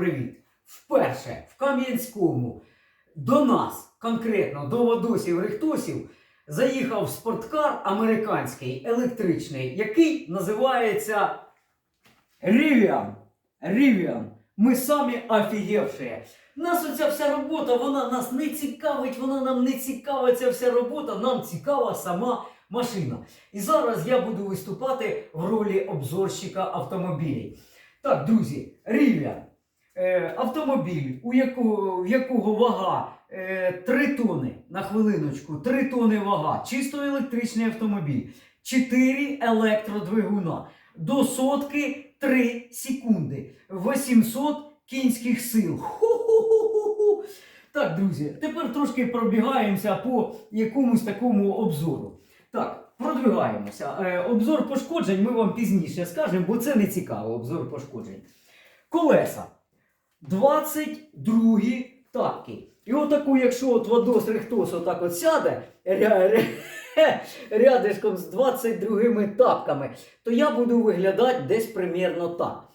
привіт! Вперше в Кам'янському до нас, конкретно до Водосів Рихтосів, заїхав спорткар американський електричний, який називається Rivian. Rivian. Ми самі офігевші. Нас оця вся робота, вона нас не цікавить, вона нам не цікава ця вся робота, нам цікава сама машина. І зараз я буду виступати в ролі обзорщика автомобілів. Так, друзі, Rivian. Е, автомобіль, у якого, в якого вага е, 3 тони на хвилиночку, 3 тони вага, чисто електричний автомобіль, 4 електродвигуна, до сотки 3 секунди, 800 кінських сил. Ху-ху-ху-ху-ху. Так, друзі, тепер трошки пробігаємося по якомусь такому обзору. Так, продвигаємося. Е, обзор пошкоджень ми вам пізніше скажемо, бо це не цікаво, обзор пошкоджень. Колеса. 22 тапки. І отаку, якщо от Вадос Рихтос отак от сяде ря, ря, рядишком з 22 тапками, то я буду виглядати десь примірно так.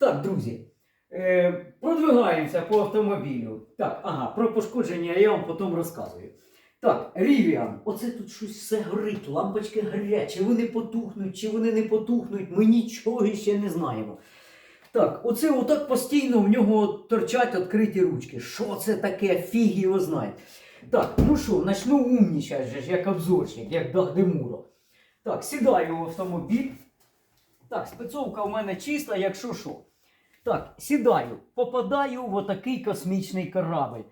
Так, друзі, е, продвигаємося по автомобілю. Так, ага, про пошкодження я вам потім розказую. Так, Рівіан, оце тут щось все горить, лампочки горять, чи вони потухнуть, чи вони не потухнуть, ми нічого ще не знаємо. Так, оце отак постійно в нього торчать відкриті ручки. Що це таке? Фіг його знає. Так, ну що, начну умнічати, же як обзорщик, як Дагдемуро. Так, сідаю в автомобіль. Так, спецовка в мене чиста, якщо що. Так, сідаю, попадаю в отакий космічний корабль.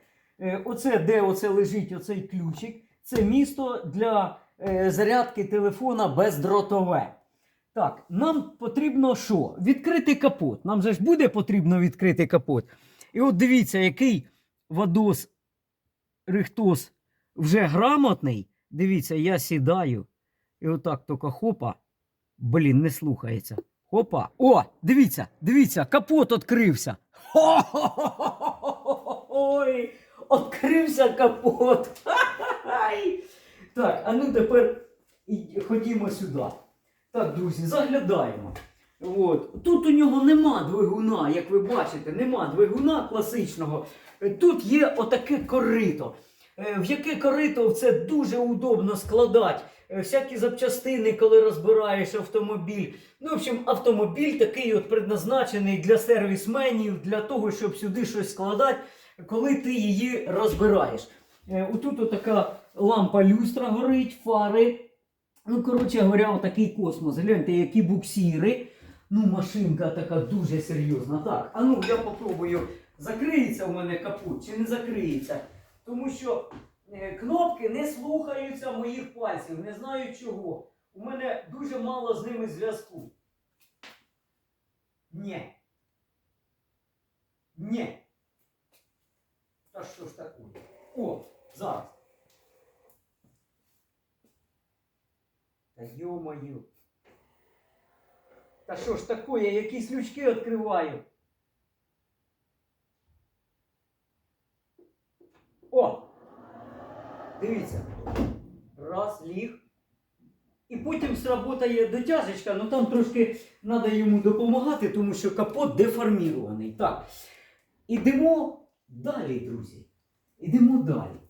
Е, оце, де оце лежить оцей ключик, це місто для е, зарядки телефона бездротове. Так, нам потрібно що? Відкрити капот. Нам же ж буде потрібно відкрити капот. І от дивіться, який Вадос Рихтос вже грамотний. Дивіться, я сідаю. І отак тільки хопа. Блін, не слухається. Хопа. О, дивіться, дивіться, капот відкрився. Ой, відкрився капот. Так, а ну тепер ходімо сюди. Так, друзі, заглядаємо. От. Тут у нього нема двигуна, як ви бачите, нема двигуна класичного. Тут є отаке корито. Е, В яке корито це дуже удобно складати. Е, Всякі запчастини, коли розбираєш автомобіль. Ну, в общем, автомобіль такий от предназначений для сервісменів, для того, щоб сюди щось складати, коли ти її розбираєш. Е, Отут отака лампа люстра горить, фари. Ну, коротше говоря, отакий космос. Гляньте, які буксіри. Ну, машинка така дуже серйозна. Так, а ну я попробую, закриється у мене капот чи не закриється. Тому що е, кнопки не слухаються моїх пальців. Не знаю чого. У мене дуже мало з ними зв'язку. Ні. Ні. Та що ж таке? О, зараз. Та ё-моё. Та що ж таке, я якісь лючки відкриваю. О! Дивіться. Раз, ліг. І потім сработає дотяжечка, ну там трошки треба йому допомагати, тому що капот деформірований. Так. Ідемо далі, друзі. Ідемо далі.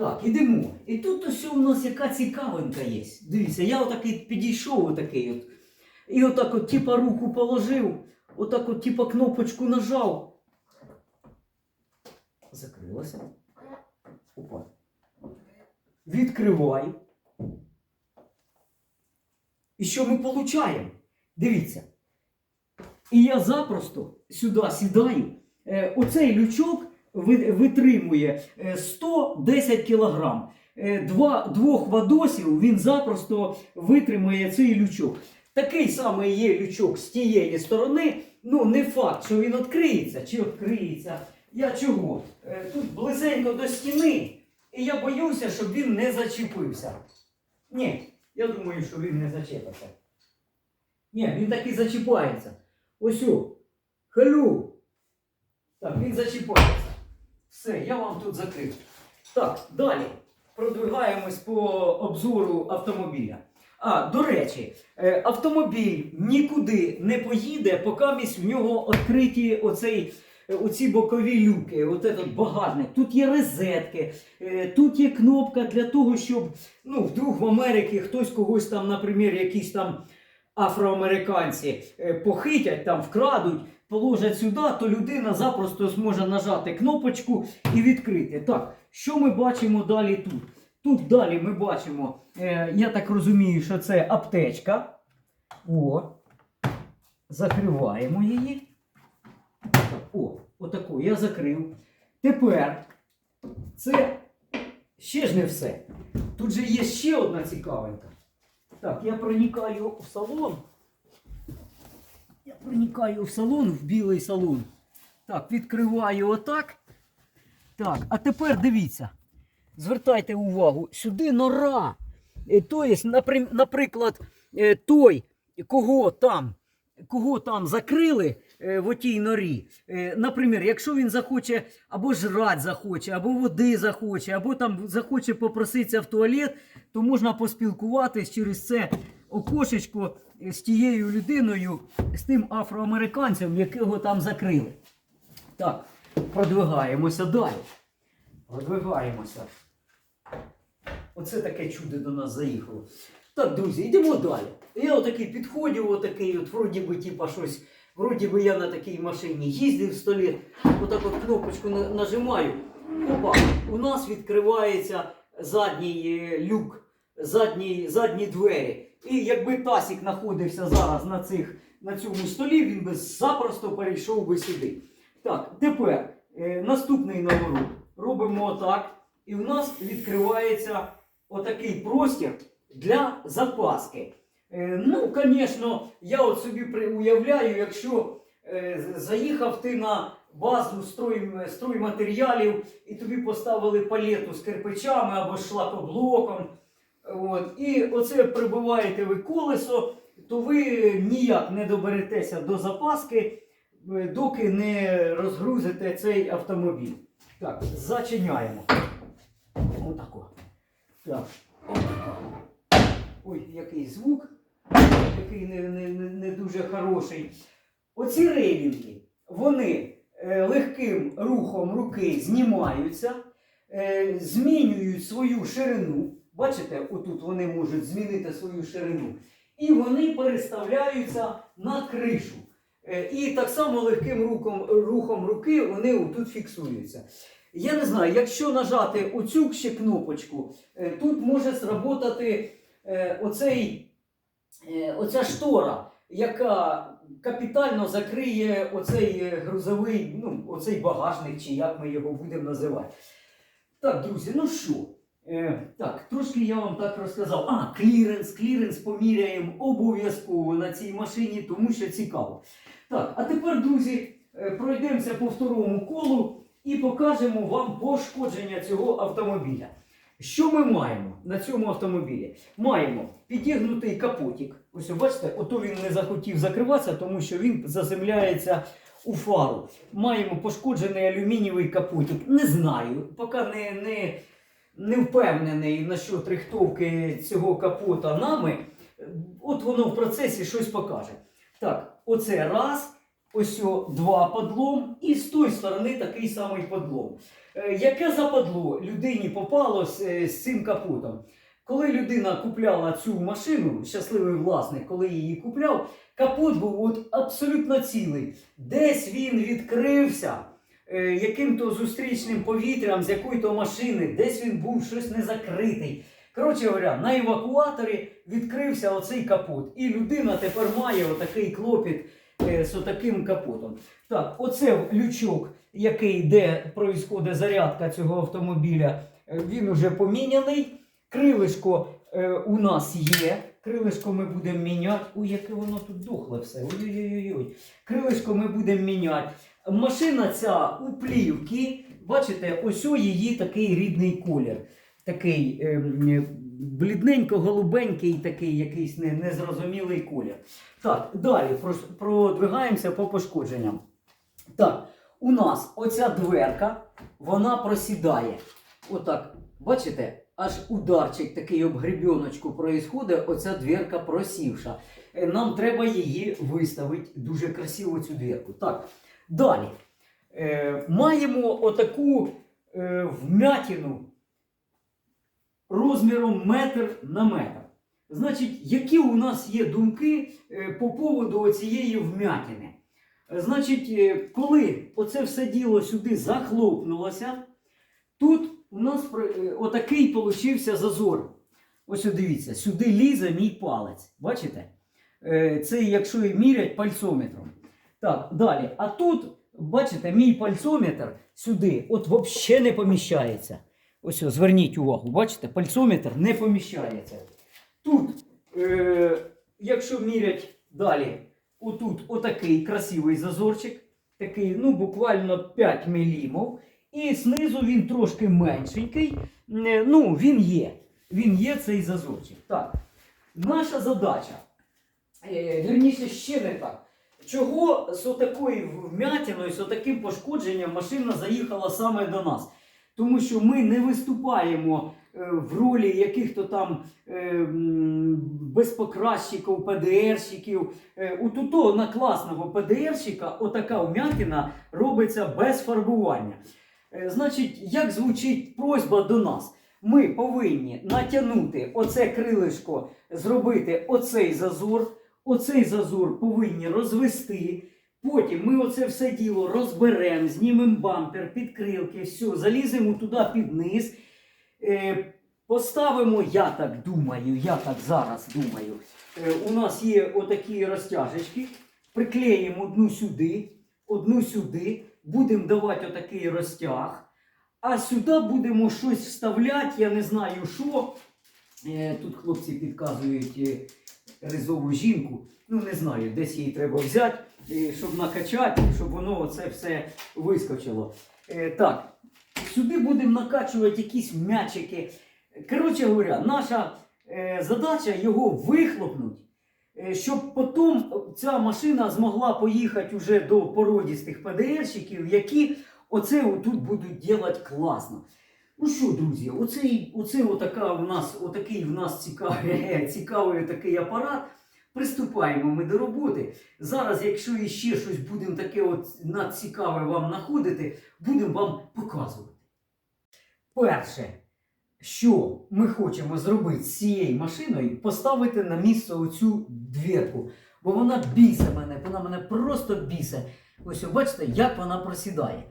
Так, ідемо. І тут ось у нас яка цікавинка є. Дивіться, я отакий підійшов, отакий от. І отак от, типа, руку положив, отак от, типа, кнопочку нажав. Закрилося. Опа. Відкриваю. І що ми получаємо? Дивіться. І я запросто сюди сідаю. Е, оцей лючок витримує е, 110 кг. Два, двох вадосів він запросто витримує цей лючок. Такий самий є лючок з тієї сторони. Ну, не факт, що він відкриється чи відкриється. Я чого? Е, Тут близенько до стіни, і я боюся, щоб він не зачепився. Ні, я думаю, що він не зачепиться. Ні, він таки зачіпається. Ось о. Халю. Так, він зачіпається. Все, я вам тут закрив. Так, далі. Продвигаємось по обзору автомобіля. А, до речі, е, автомобіль нікуди не поїде, поки в нього відкриті оцей е, оці бокові люки, от этот багажник, тут є розетки, е, тут є кнопка для того, щоб ну, вдруг в Америці хтось когось там, наприклад, якісь там афроамериканці похитять, там вкрадуть, положать сюди, то людина запросто зможе нажати кнопочку і відкрити. Так, що ми бачимо далі тут? Тут далі ми бачимо, е, я так розумію, що це аптечка. О, закриваємо її. О, отаку я закрив. Тепер це ще ж не все. Тут же є ще одна цікавинка. Так, я проникаю в салон. Я проникаю в салон, в білий салон. Так, відкриваю отак. Так, а тепер дивіться. Звертайте увагу, сюди нора. То є, наприм- наприклад, е, той, кого там, кого там закрили е, в отій норі. Наприклад, якщо він захоче або жрать захоче, або води захоче, або там захоче попроситися в туалет, то можна поспілкуватись через це окошечко з тією людиною, з тим афроамериканцем, якого там закрили. Так, продвигаємося далі. Продвигаємося. Оце таке чудо до нас заїхало. Так, друзі, йдемо далі. Я отакий підходжу, отакий, от вроді би, типа щось, вроді би я на такій машині їздив в столі, отак от кнопочку нажимаю. Опа, у нас відкривається задній е, люк, задній, задні двері. І якби Тасік знаходився зараз на, цих, на цьому столі, він би запросто перейшов би сюди. Так, тепер е, наступний наворот. Робимо отак. І в нас відкривається отакий простір для запаски. Е, ну, звісно, я от собі уявляю, якщо е, заїхав ти на базу строй, стройматеріалів і тобі поставили палету з кирпичами або шлакоблоком. От, і оце прибиваєте ви колесо, то ви ніяк не доберетеся до запаски, е, доки не розгрузите цей автомобіль. Так, зачиняємо. Отако. Так. Ой, який звук, який не, не, не, дуже хороший. Оці рейлінги, вони е, легким рухом руки знімаються, е, змінюють свою ширину. Бачите, отут вони можуть змінити свою ширину. І вони переставляються на кришу. Е, І так само легким рухом, рухом руки вони отут фіксуються. Я не знаю, якщо нажати оцю ще кнопочку, е, тут може сработати е, оцей, оця штора, яка капітально закриє оцей грузовий, ну, оцей багажник, чи як ми його будемо називати. Так, друзі, ну що? Е, так, трошки я вам так розказав. А, кліренс, кліренс поміряємо обов'язково на цій машині, тому що цікаво. Так, а тепер, друзі, е, пройдемося по второму колу і покажемо вам пошкодження цього автомобіля. Що ми маємо на цьому автомобілі? Маємо підігнутий капотик. Ось бачите, ото він не захотів закриватися, тому що він заземляється у фару. Маємо пошкоджений алюмінієвий капотик. Не знаю, поки не, не, не впевнений насчет рихтовки цього капота нами. От воно в процесі щось покаже. Так, оце раз. Ось два подлом, і з тої сторони такий самий подлом. Е, яке западло людині попало з, е, з цим капотом? Коли людина купляла цю машину, щасливий власник, коли її купляв, капот був от абсолютно цілий. Десь він відкрився яким-то зустрічним повітрям з якої-то машини, десь він був щось не закритий. Коротше говоря, на евакуаторі відкрився оцей капот. І людина тепер має отакий клопіт е, з отаким капотом. Так, оце лючок, який де проїсходить зарядка цього автомобіля, е, він уже поміняний. Крилишко е, у нас є. Крилишко ми будемо міняти. Ой, яке воно тут дохле все. Ой-ой-ой. Крилишко ми будемо міняти. Машина ця у плівки. Бачите, ось о її такий рідний колір. Такий ем, блідненько-голубенький, такий якийсь не- незрозумілий колір. Так, далі продвигаємося по пошкодженням. Так, у нас оця дверка, вона просідає. Отак, бачите, аж ударчик такий об гребіночку проїсходить, оця дверка просівша. Е, Нам треба її виставити дуже красиво цю дверку. Так, далі. е, маємо отаку е, вмятину розміром метр на метр. Значить, які у нас є думки е, по поводу цієї вмятини? Значить, е, коли оце все діло сюди захлопнулося, тут у нас е, отакий получився зазор. Ось дивіться, сюди лізе мій палець. Бачите? Це якщо і мірять пальцометром. Так, далі. А тут, бачите, мій пальцометр сюди от взагалі не поміщається. Ось, зверніть увагу, бачите, пальцометр не поміщається. Тут, е, якщо мірять далі, отут отакий красивий зазорчик, такий, ну, буквально 5 мм. І знизу він трошки меншенький. Е, Ну, він є. Він є цей зазорчик. Так. Наша задача, е, вірніше, ще не так. Чого з отакою вмятиною, з отаким пошкодженням машина заїхала саме до нас? Тому що ми не виступаємо е, в ролі яких-то там е, безпокращиків, ПДРщиків. Е, у на класного ПДРщика отака вмятина робиться без фарбування. Значить, як звучить просьба до нас? Ми повинні натягнути оце крилишко, зробити оцей зазор, оцей зазор повинні розвести. Потім ми оце все діло розберемо, знімемо бампер, підкрилки, все, заліземо туди під низ. Е, поставимо, я так думаю, я так зараз думаю. Е, у нас є отакі розтяжечки. Приклеїмо одну сюди, одну сюди, будемо давати отакий розтяг. А сюди будемо щось вставляти, я не знаю що. Е, Тут хлопці підказують е, ризову жінку. Ну, не знаю, десь її треба взяти, щоб накачати, щоб воно оце все вискочило. Е, Так, сюди будемо накачувати якісь м'ячики. Коротше говоря, наша е, задача його вихлопнути, е, щоб потім ця машина змогла поїхати вже до породістих ПДРщиків, які оце тут будуть робити класно. Ну що, друзі, оцей, оце отака у нас, отакий у нас цікавий, цікавий такий апарат. Приступаємо ми до роботи. Зараз, якщо іще щось будемо таке от надцікаве вам знаходити, будемо вам показувати. Перше, що ми хочемо зробити з цією машиною, поставити на місце оцю двірку. Бо вона бісе мене, вона мене просто бісе. Ось, бачите, як вона просідає.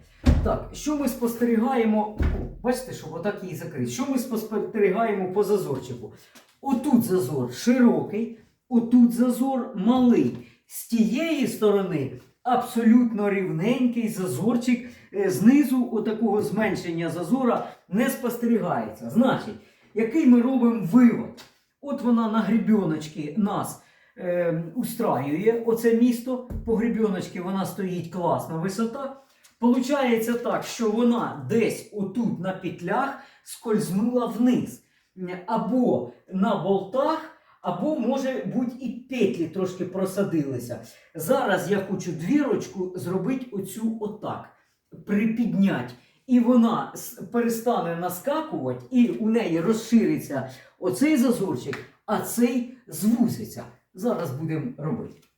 Так, що ми спостерігаємо? Бачите, що отак її закрити. Що ми спостерігаємо по зазорчику? Отут зазор широкий, отут зазор малий. З тієї сторони абсолютно рівненький зазорчик. Е, Знизу отакого зменшення зазора не спостерігається. Значить, який ми робимо вивод? От вона на гребіночки нас е, устраює, оце місто. По гребіночки вона стоїть класна висота. Получається так, що вона десь отут на петлях скользнула вниз. Або на болтах, або, може бути, і петлі трошки просадилися. Зараз я хочу двірочку зробити оцю отак, припідняти. І вона перестане наскакувати, і у неї розшириться оцей зазорчик, а цей звузиться. Зараз будемо робити.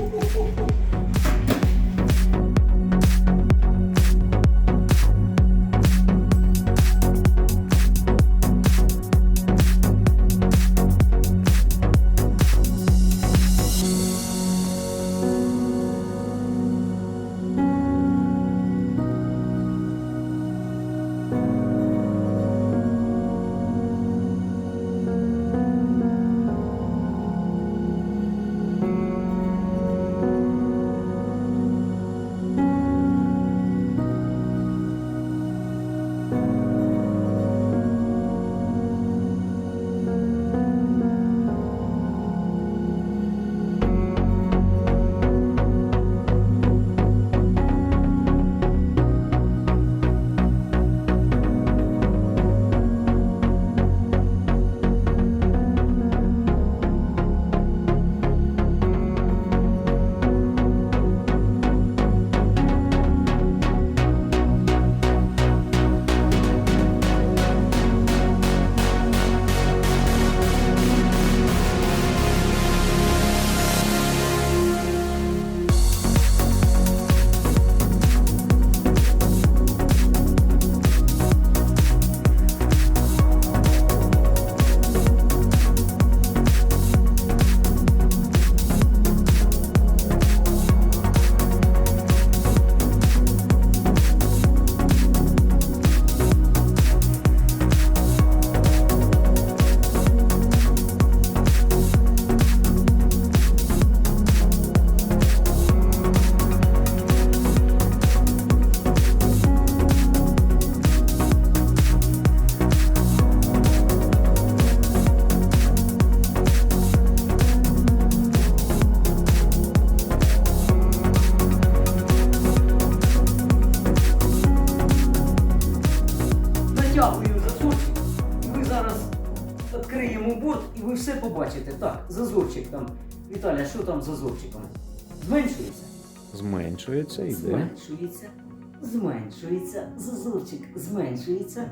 Oh, oh, oh, oh. З зазорчиком? Зменшується? Зменшується, йде. Зменшується. Зменшується. Зазорчик зменшується.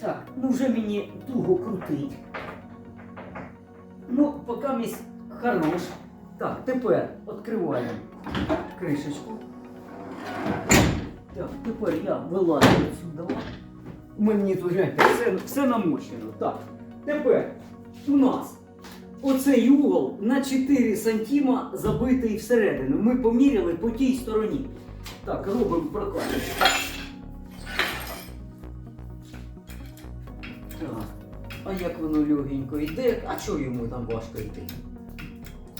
Так, ну вже мені туго крутить. Ну, поки місць хорош. Так, тепер відкриваємо кришечку. Так, тепер я вилазю сюди. Мені тут все, все намочено. Так, тепер у нас оцей угол на 4 сантима забитий всередину. Ми поміряли по тій стороні. Так, робимо прокладочку. Так. А як воно легенько йде, а чого йому там важко йти?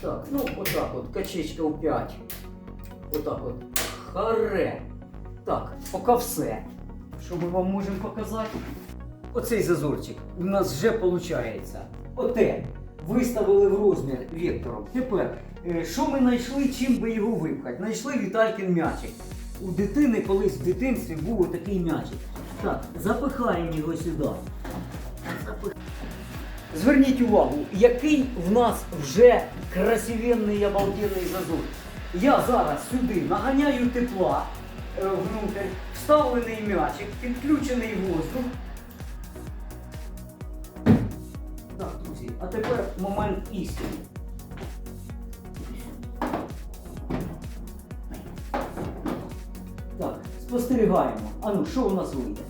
Так, ну отак от, качечка у 5. Отак от. Харе. Так, поки все. Що ми вам можемо показати? Оцей зазорчик у нас вже виходить. Оте. Виставили в розмір вектором. Тепер, е, що ми знайшли, чим би його випхати? Знайшли Віталькін м'ячик. У дитини колись в дитинстві був такий м'ячик. Так, запихаємо його сюди. Зверніть увагу, який в нас вже красивенний обалденний зазор. Я зараз сюди наганяю тепла е, внутрь, вставлений м'ячик, підключений воздух. Так, друзі, а тепер момент істини. Так, спостерігаємо. А ну, що у нас вийде?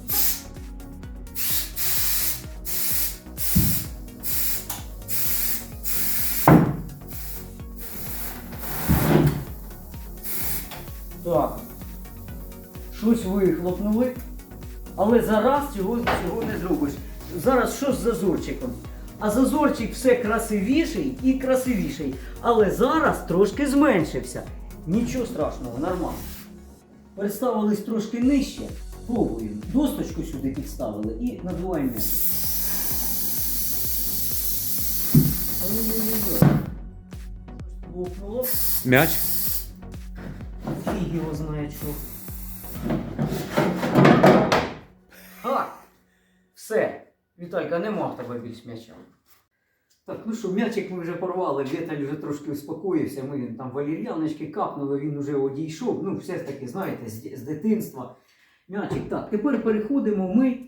Так. Щось вихлопнули. Але зараз цього, цього не зробиш. Зараз що з зазорчиком? А зазорчик все красивіший і красивіший. Але зараз трошки зменшився. Нічого страшного, нормально. Переставились трошки нижче. Пробуємо. Досточку сюди підставили і надуваємо. М'яч. Фіг його знає що. А! Все. Віталька, нема в тебе більш м'яча. Так, ну що, м'ячик ми вже порвали, Віталь вже трошки успокоївся. Ми там валір'яночки капнули, він вже одійшов. Ну, все ж таки, знаєте, з, з дитинства. М'ячик. Так, тепер переходимо ми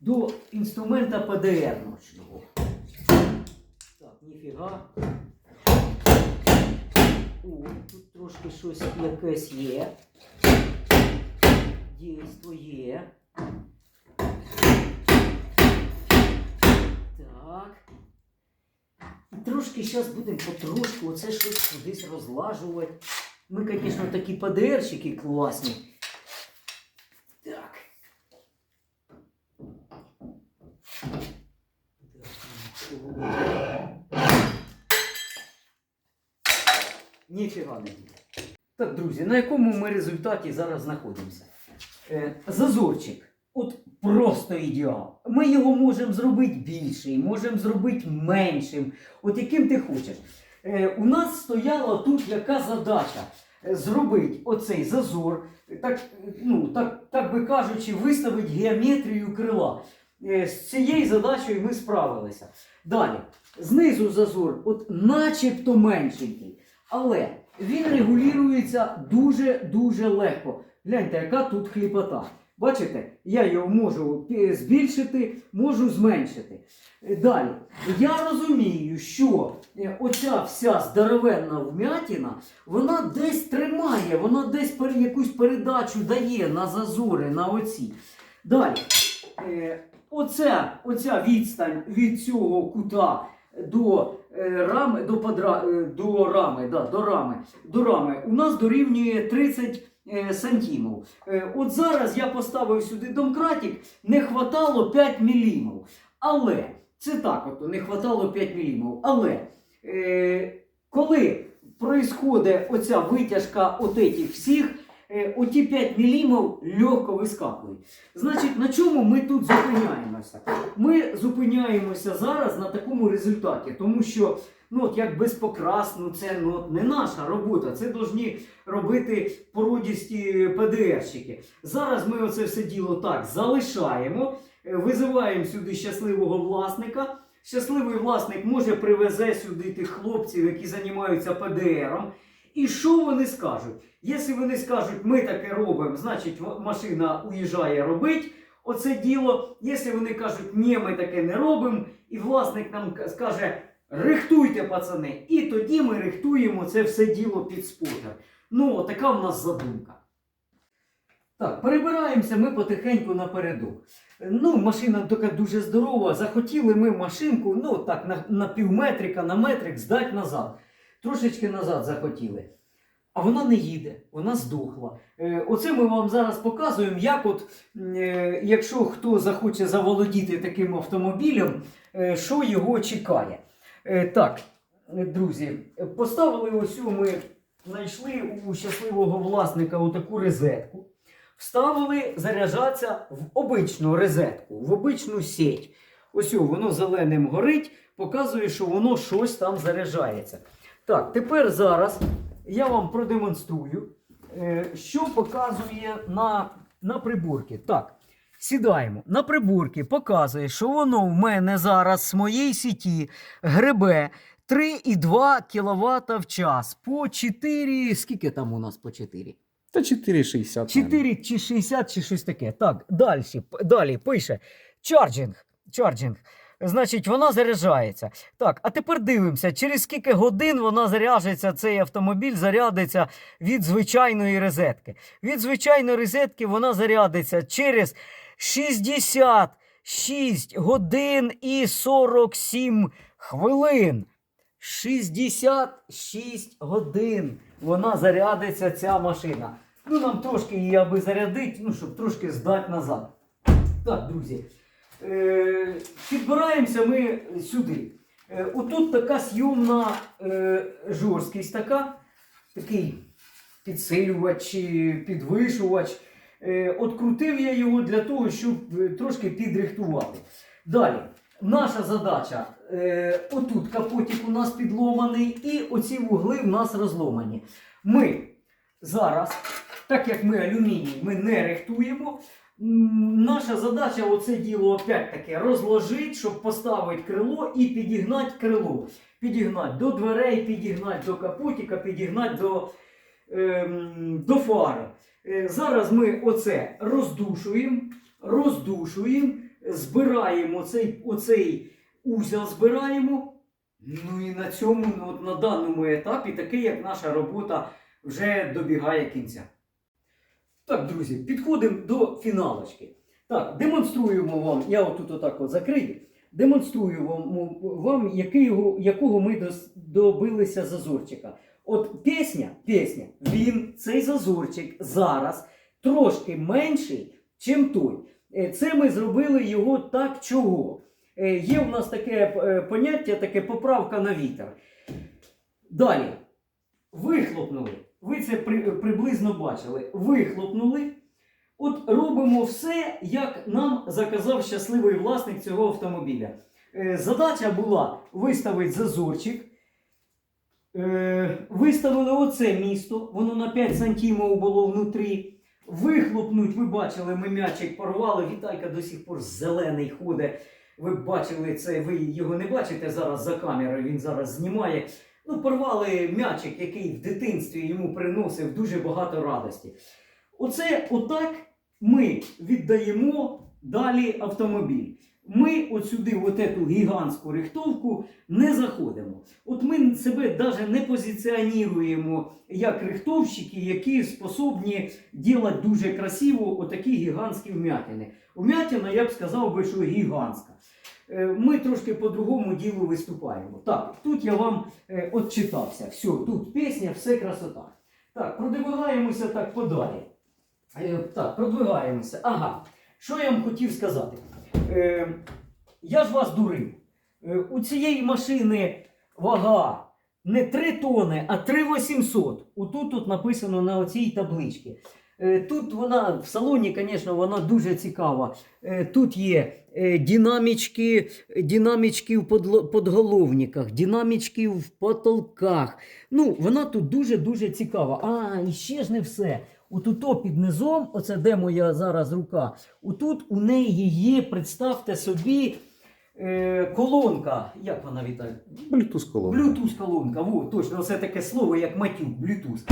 до інструмента ПДР ночного. Так, ніфіга. О, тут трошки щось якесь є. Дійство є. Так. Трошки зараз будемо потрошку оце щось кудись розлажувати. Ми, звісно, такі ПДРщики класні. Так. Ніфіга не буде. Так, друзі, на якому ми результаті зараз знаходимося? Е, зазорчик. От просто ідеал. Ми його можемо зробити більший, можемо зробити меншим. От яким ти хочеш. Е, у нас стояла тут яка задача Е, зробити оцей зазор, так, ну, так, так би кажучи, виставити геометрію крила. Е, з цією задачею ми справилися. Далі, знизу зазор, от начебто меншенький. Але він регулюється дуже-дуже легко. Гляньте, яка тут хліпота. Бачите, я його можу збільшити, можу зменшити. Далі, я розумію, що е, оця вся здоровенна вмятіна, вона десь тримає, вона десь якусь передачу дає на зазори, на оці. Далі, е, оця, оця відстань від цього кута до е, рами, до, подра, до рами, да, до рами, до рами у нас дорівнює 30 е. Е, От зараз я поставив сюди домкратик, не хватало 5 мілімів. Але це так, от, не хватало 5 мілімів. Але е, коли происходить оця витяжка от этих всіх, е, оті 5 мілімів легко вискакують. Значить, на чому ми тут зупиняємося? Ми зупиняємося зараз на такому результаті, тому що ну, от як безпокрас, ну це ну, от не наша робота, це повинні робити породісті ПДРщики. Зараз ми оце все діло так залишаємо. Е, Визиваємо сюди щасливого власника. Щасливий власник може привезе сюди тих хлопців, які займаються ПДРом. І що вони скажуть? Якщо вони скажуть, ми таке робимо, значить машина уїжджає робить оце діло. Якщо вони кажуть, ні, ми таке не робимо, і власник нам скаже, рихтуйте, пацани. І тоді ми рихтуємо це все діло під спотер. Ну, така в нас задумка. Так, перебираємося ми потихеньку напередок. Ну, машина така дуже здорова. Захотіли ми машинку, ну так, на, на півметрика, на метрик здати назад. Трошечки назад захотіли. А вона не їде, вона здохла. Е, оце ми вам зараз показуємо, як от, е, якщо хто захоче заволодіти таким автомобілем, е, що його чекає. Е, так, е, друзі, поставили ось ми знайшли у щасливого власника отаку розетку. Вставили заряджатися в обичну розетку, в обичну сеть. Ось воно зеленим горить, показує, що воно щось там заряджається. Так, тепер зараз я вам продемонструю, е, що показує на, на приборці. Так, сідаємо. На приборці показує, що воно в мене зараз з моєї сіті гребе 3,2 кВт в час по 4. Скільки там у нас по 4? Та 4,60. 4 чи 60 чи щось таке. Так, далі, далі пише чарджинг. чарджинг. Значить, вона заряджається. Так, а тепер дивимося, через скільки годин вона заряджається, цей автомобіль зарядиться від звичайної розетки. Від звичайної розетки вона зарядиться через 66 годин і 47 хвилин. 66 годин вона зарядиться ця машина. Ну, нам трошки її аби зарядити, ну, щоб трошки здати назад. Так, друзі. Е, підбираємося ми сюди. Е, отут така сйомна е, жорсткість, така, такий підсилювач, підвишувач. Е, открутив я його для того, щоб е, трошки підрихтувати. Далі. Наша задача, е, отут капотик у нас підломаний, і оці вугли в нас розломані. Ми зараз, так як ми алюміній, ми не рихтуємо. Наша задача оце діло опять таки розложити, щоб поставити крило і підігнати крило. Підігнати до дверей, підігнати до капотика, підігнати до, до фари. Е, Зараз ми оце роздушуємо, роздушуємо, збираємо цей, оцей узел, збираємо. Ну і на цьому, ну, от на даному етапі, такий як наша робота вже добігає кінця. Так, друзі, підходимо до фіналочки. Так, демонструємо вам, я отут отак от закрию, демонструю вам, вам якого ми добилися зазорчика. От пісня, пісня, він, цей зазорчик зараз трошки менший, чим той. Е, Це ми зробили його так чого. Е, Є в нас таке е, поняття, таке поправка на вітер. Далі. Вихлопнули. Ви це при, приблизно бачили. Вихлопнули. От робимо все, як нам заказав щасливий власник цього автомобіля. Задача була виставити зазорчик. Е, виставили оце місто, воно на 5 сантимів було внутрі. Вихлопнуть, ви бачили, ми м'ячик порвали. Вітайка до сих пор зелений ходить. Ви бачили це, ви його не бачите зараз за камерою, він зараз знімає. Ну, порвали м'ячик, який в дитинстві йому приносив дуже багато радості. Оце отак ми віддаємо далі автомобіль. Ми от сюди, в эту гігантську рихтовку, не заходимо. От ми себе навіть не позиціонуємо як рихтовщики, які способні робити дуже красиво отакі гігантські вмятини. Вмятина, я б сказав би, що гігантська. Е, Ми трошки по-другому ділу виступаємо. Так, тут я вам е, отчитався. Все, тут пісня, все красота. Так, продвигаємося так подалі. Е, так, продвигаємося. Ага. Що я вам хотів сказати? Е, я ж вас дурив. Е, у цієї машини вага не 3 тони, а 3800. Отут тут написано на оцій табличці. Е, Тут вона в салоні, звісно, вона дуже цікава. Тут є динамічки, динамічки в подголовниках, динамічки в потолках. Ну, вона тут дуже-дуже цікава. А, і ще ж не все. Отут під низом, оце де моя зараз рука, отут у неї є, представте собі, е, колонка. Як вона Віталій? Bluetooth колонка. Bluetooth колонка. Во, точно, це таке слово, як матюк, Bluetooth.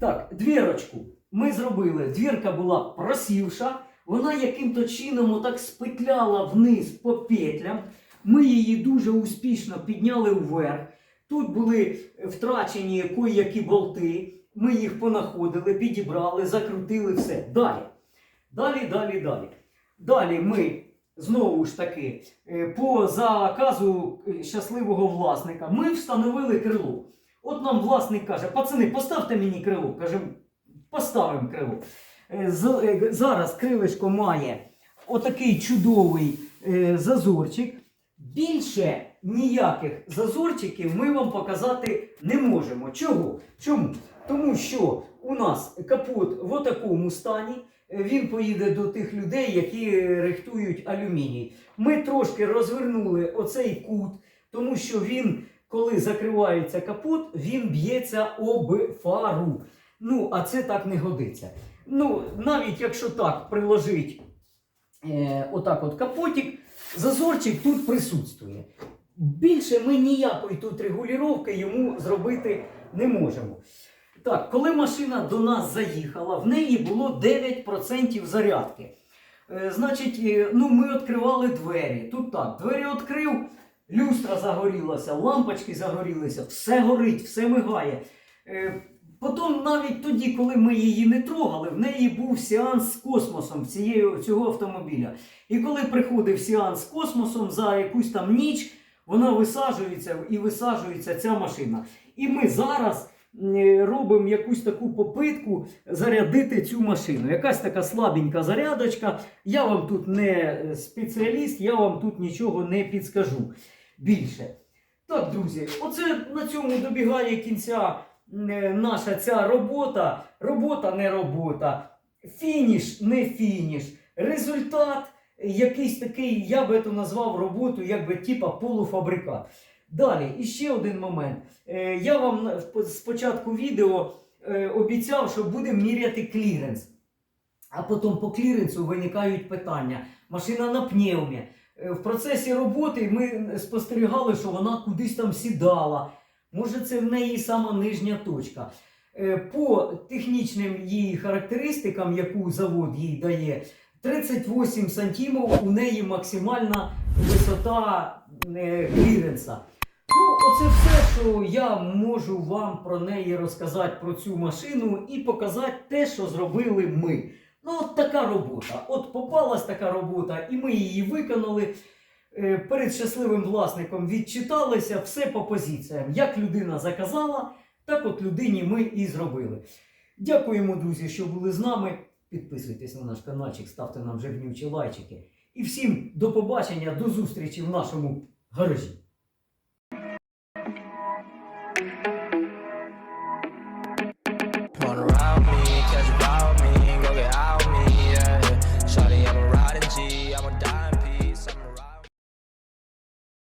Так, двірочку ми зробили. Двірка була просівша, вона яким-то чином отак спетляла вниз по петлям. Ми її дуже успішно підняли вверх. Тут були втрачені кої-які болти. Ми їх понаходили, підібрали, закрутили все. Далі. Далі, далі, далі. Далі ми знову ж таки е, по заказу е, щасливого власника ми встановили крило. От нам власник каже: пацани, поставте мені крило. Каже, поставимо крило. Е, Зараз крилишко має отакий чудовий зазорчик. Більше ніяких зазорчиків ми вам показати не можемо. Чого? Чому? Тому що у нас капот в отакому стані. Е, Він поїде до тих людей, які рихтують алюміній. Ми трошки розвернули оцей кут, тому що він, коли закривається капот, він б'ється об фару. Ну, а це так не годиться. Ну, навіть якщо так приложить е, отак от капотик, зазорчик тут присутствує. Більше ми ніякої тут регулювання йому зробити не можемо. Так, коли машина до нас заїхала, в неї було 9% зарядки. Е, значить, е, ну, ми відкривали двері. Тут так, двері відкрив, люстра загорілася, лампочки загорілися, все горить, все мигає. Е, Потім навіть тоді, коли ми її не трогали, в неї був сеанс з космосом цієї, цього автомобіля. І коли приходив сеанс з космосом за якусь там ніч, вона висаджується і висаджується ця машина. І ми зараз робимо якусь таку попитку зарядити цю машину. Якась така слабенька зарядочка. Я вам тут не спеціаліст, я вам тут нічого не підскажу більше. Так, друзі, оце на цьому добігає кінця е, наша ця робота. Робота не робота. Фініш не фініш. Результат якийсь такий, я би це назвав роботу, якби типа полуфабрикат. Далі, і ще один момент. Е, Я вам спочатку відео е, обіцяв, що будемо міряти кліренс. А потім по кліренсу виникають питання. Машина на пневмі. Е, В процесі роботи ми спостерігали, що вона кудись там сідала. Може, це в неї сама нижня точка. По технічним її характеристикам, яку завод їй дає, 38 сантимів у неї максимальна висота кліренса. Ну, оце все, що я можу вам про неї розказати про цю машину і показати те, що зробили ми. Ну, от така робота. От попалась така робота, і ми її виконали. Е, Перед щасливим власником відчиталися все по позиціям. Як людина заказала, так от людині ми і зробили. Дякуємо, друзі, що були з нами. Підписуйтесь на наш каналчик, ставте нам жирнючі лайчики. І всім до побачення, до зустрічі в нашому гаражі.